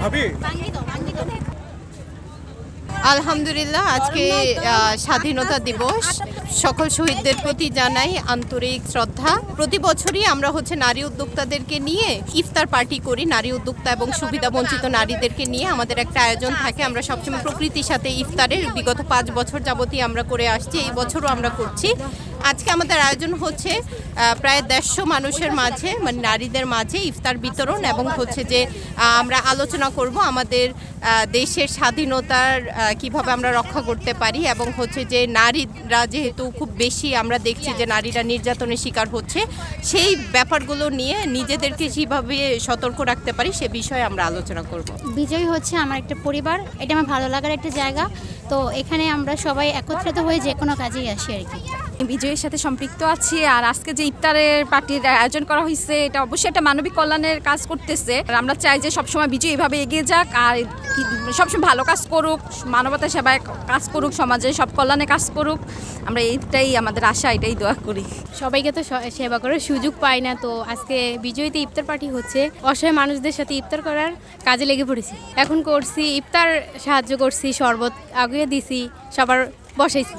ครัพี่ ฟังให้ต่ আলহামদুলিল্লাহ, আজকে স্বাধীনতা দিবস। সকল শহীদদের প্রতি জানাই আন্তরিক শ্রদ্ধা। প্রতি বছরই আমরা হচ্ছে নারী উদ্যোক্তাদেরকে নিয়ে ইফতার পার্টি করি, নারী উদ্যোক্তা এবং সুবিধা বঞ্চিত নারীদেরকে নিয়ে আমাদের একটা আয়োজন থাকে। আমরা সবসময় প্রকৃতির সাথে ইফতারের বিগত পাঁচ বছর যাবতীয় আমরা করে আসছি, এই বছরও আমরা করছি। আজকে আমাদের আয়োজন হচ্ছে প্রায় দেড়শো মানুষের মাঝে মানে নারীদের মাঝে ইফতার বিতরণ এবং হচ্ছে যে আমরা আলোচনা করব আমাদের দেশের স্বাধীনতার কীভাবে আমরা রক্ষা করতে পারি এবং হচ্ছে যে নারীরা যেহেতু খুব বেশি আমরা দেখছি যে নারীরা নির্যাতনের শিকার হচ্ছে, সেই ব্যাপারগুলো নিয়ে নিজেদেরকে যেভাবে সতর্ক রাখতে পারি সে বিষয়ে আমরা আলোচনা করব। বিজয় হচ্ছে আমার একটা পরিবার, এটা আমার ভালো লাগার একটা জায়গা। তো এখানে আমরা সবাই একত্রিত হয়ে যে কোনো কাজেই আসি আর কি। বিজয়ের সাথে সম্পৃক্ত আছি আর আজকে যে ইফতারের পার্টির আয়োজন করা হয়েছে এটা অবশ্যই একটা মানবিক কল্যাণের কাজ করতেছে। আর আমরা চাই যে সবসময় বিজয় এভাবে এগিয়ে যাক আর সবসময় ভালো কাজ করুক মানবতা সেবায় কাজ করুক সমাজে সব কল্যাণে কাজ করুক। আমরা এইটাই আমাদের আশা এটাই দোয়া করি। সবাইকে তো সেবা করার সুযোগ পায় না তো আজকে বিজয়ীতে ইফতার পার্টি হচ্ছে। অসহায় মানুষদের সাথে ইফতার করার কাজে লেগে পড়েছি। এখন করছি ইফতার সাহায্য করছি শরবত। আগুয়ে দিছি সবার বসাইছি।